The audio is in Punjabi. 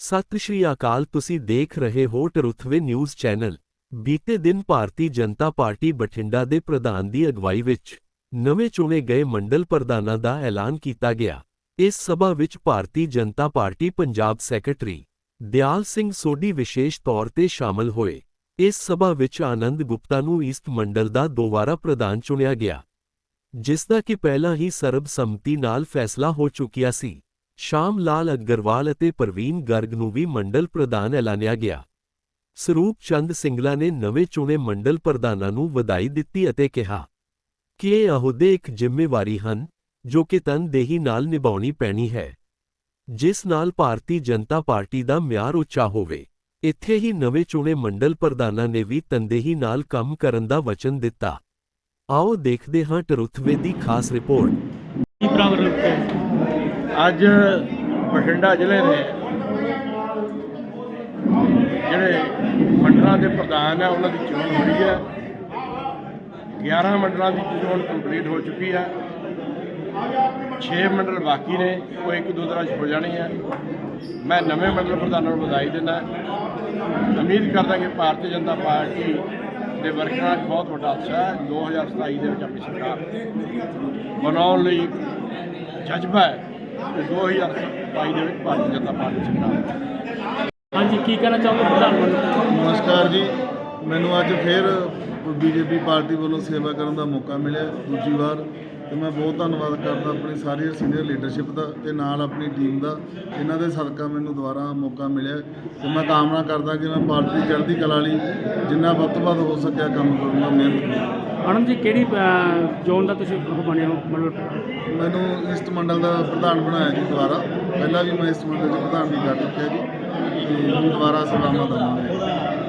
ਸਤਿ ਸ਼੍ਰੀ ਅਕਾਲ, ਤੁਸੀਂ ਦੇਖ ਰਹੇ ਹੋ ਟਰੁਥਵੇ ਨਿਊਜ਼ ਚੈਨਲ। ਬੀਤੇ ਦਿਨ ਭਾਰਤੀ ਜਨਤਾ ਪਾਰਟੀ ਬਠਿੰਡਾ ਦੇ ਪ੍ਰਧਾਨ ਦੀ ਅਗਵਾਈ ਵਿੱਚ ਨਵੇਂ ਚੁਣੇ ਗਏ ਮੰਡਲ ਪ੍ਰਧਾਨਾਂ ਦਾ ਐਲਾਨ ਕੀਤਾ ਗਿਆ। ਇਸ ਸਭਾ ਵਿੱਚ ਭਾਰਤੀ ਜਨਤਾ ਪਾਰਟੀ ਪੰਜਾਬ ਸੈਕਟਰੀ ਦਿਆਲ ਸਿੰਘ ਸੋਢੀ ਵਿਸ਼ੇਸ਼ ਤੌਰ ਤੇ ਸ਼ਾਮਲ ਹੋਏ। ਇਸ ਸਭਾ ਵਿੱਚ ਆਨੰਦ ਗੁਪਤਾ ਨੂੰ ਈਸਟ ਮੰਡਲ ਦਾ ਦੁਬਾਰਾ ਪ੍ਰਧਾਨ ਚੁਣਿਆ ਗਿਆ, ਜਿਸ ਦਾ ਕਿ ਪਹਿਲਾਂ ਹੀ ਸਰਬਸੰਮਤੀ ਨਾਲ ਫੈਸਲਾ ਹੋ ਚੁੱਕਿਆ ਸੀ। ਸ਼ਾਮ ਲਾਲ ਅਗਰਵਾਲ ਅਤੇ ਪ੍ਰਵੀਨ ਗਰਗ ਨੂੰ ਵੀ ਮੰਡਲ ਪ੍ਰਧਾਨ ਐਲਾਨਿਆ ਗਿਆ। ਸਰੂਪ ਚੰਦ ਸਿੰਗਲਾ ਨੇ ਨਵੇਂ ਚੁਣੇ ਮੰਡਲ ਪ੍ਰਧਾਨਾਂ ਨੂੰ ਵਧਾਈ ਦਿੱਤੀ ਅਤੇ ਕਿਹਾ ਕਿ ਇਹ ਅਹੁਦੇ ਇੱਕ ਜ਼ਿੰਮੇਵਾਰੀ ਹਨ ਜੋ ਕਿ ਤਨਦੇਹੀ ਨਾਲ ਨਿਭਾਉਣੀ ਪੈਣੀ ਹੈ। ਜਿਸ ਨਾਲ ਭਾਰਤੀ ਜਨਤਾ ਪਾਰਟੀ ਦਾ ਮਿਆਰ ਉੱਚਾ ਹੋਵੇ। ਇੱਥੇ ਹੀ ਨਵੇਂ ਚੁਣੇ ਮੰਡਲ ਪ੍ਰਧਾਨਾਂ ਨੇ ਵੀ ਤਨਦੇਹੀ ਨਾਲ ਕੰਮ ਕਰਨ ਦਾ ਵਚਨ ਦਿੱਤਾ। ਆਓ ਦੇਖਦੇ ਹਾਂ ਟਰੁਥਵੇ ਦੀ ਖਾਸ ਰਿਪੋਰਟ। ਅੱਜ ਬਠਿੰਡਾ ਜ਼ਿਲ੍ਹੇ ਦੇ ਜਿਹੜੇ ਮੰਡਲਾਂ ਦੇ ਪ੍ਰਧਾਨ ਹੈ ਉਹਨਾਂ ਦੀ ਚੋਣ ਹੋਈ ਹੈ 11 ਮੰਡਲਾਂ ਦੀ ਚੋਣ ਕੰਪਲੀਟ ਹੋ ਚੁੱਕੀ ਹੈ 6 ਮੰਡਲ ਬਾਕੀ ਨੇ, ਉਹ ਇੱਕ ਦੋ ਦਿਨਾਂ 'ਚ ਹੋ ਜਾਣੀ ਹੈ ਮੈਂ ਨਵੇਂ ਮੰਡਲ ਪ੍ਰਧਾਨਾਂ ਨੂੰ ਵਧਾਈ ਦਿੰਦਾ। ਉਮੀਦ ਕਰਦਾ ਕਿ ਭਾਰਤੀ ਜਨਤਾ ਪਾਰਟੀ ਦੇ ਵਰਕਰਾਂ 'ਚ ਬਹੁਤ ਵੱਡਾ ਉਤਸ਼ਾਹ ਹੈ। 2027 ਦੇ ਵਿੱਚ ਆਪਣੀ ਸਰਕਾਰ ਬਣਾਉਣ ਲਈ ਜਜ਼ਬਾ ਹੈ। ਕਿ 2027 ਦੇ ਵਿੱਚ ਭਾਰਤੀ ਜਨਤਾ ਪਾਰਟੀ ਸਰਕਾਰ ਹਾਂਜੀ, ਕੀ ਕਹਿਣਾ ਚਾਹੋਗੇ ਪ੍ਰਧਾਨ ਮੰਤਰੀ? ਨਮਸਕਾਰ ਜੀ। ਮੈਨੂੰ ਅੱਜ ਫਿਰ ਬੀਜੇਪੀ ਪਾਰਟੀ ਵੱਲੋਂ ਸੇਵਾ ਕਰਨ ਦਾ ਮੌਕਾ ਮਿਲਿਆ, ਦੂਜੀ ਵਾਰ। ਤੇ ਮੈਂ ਬਹੁਤ ਧੰਨਵਾਦ ਕਰਦਾ ਆਪਣੀ ਸਾਰੀ ਸੀਨੀਅਰ ਲੀਡਰਸ਼ਿਪ ਦਾ ਤੇ ਨਾਲ ਆਪਣੀ ਟੀਮ ਦਾ। ਇਹਨਾਂ ਦੇ ਸਦਕਾ ਮੈਨੂੰ ਦੁਬਾਰਾ ਮੌਕਾ ਮਿਲਿਆ। ਤੇ ਮੈਂ ਕਾਮਨਾ ਕਰਦਾ ਕਿ ਮੈਂ ਪਾਰਟੀ ਚੜ੍ਹਦੀ ਕਲਾ ਲਈ ਜਿੰਨਾ ਵੱਧ ਤੋਂ ਵੱਧ ਹੋ ਸਕਿਆ ਕੰਮ ਕਰੂੰਗਾ ਮਿਹਨਤ ਕਰੂੰਗਾ। ਆਨੰਦ ਜੀ ਕਿਹੜੀ ਜ਼ੋਨ ਦਾ ਤੁਸੀਂ ਉਹ ਬਣੇ ਹੋ? ਮਤਲਬ ਮੈਨੂੰ ਈਸਟ ਮੰਡਲ ਦਾ ਪ੍ਰਧਾਨ ਬਣਾਇਆ ਜੀ ਦੁਬਾਰਾ। ਪਹਿਲਾਂ ਵੀ ਮੈਂ ਈਸਟ ਮੰਡਲ ਦੇ ਪ੍ਰਧਾਨ ਵੀ ਕਰ ਚੁੱਕਿਆ ਜੀ। ਤੇ ਹੁਣ ਦੁਬਾਰਾ ਸੇਵਾਵਾਂ ਦਵਾਂਗਾ।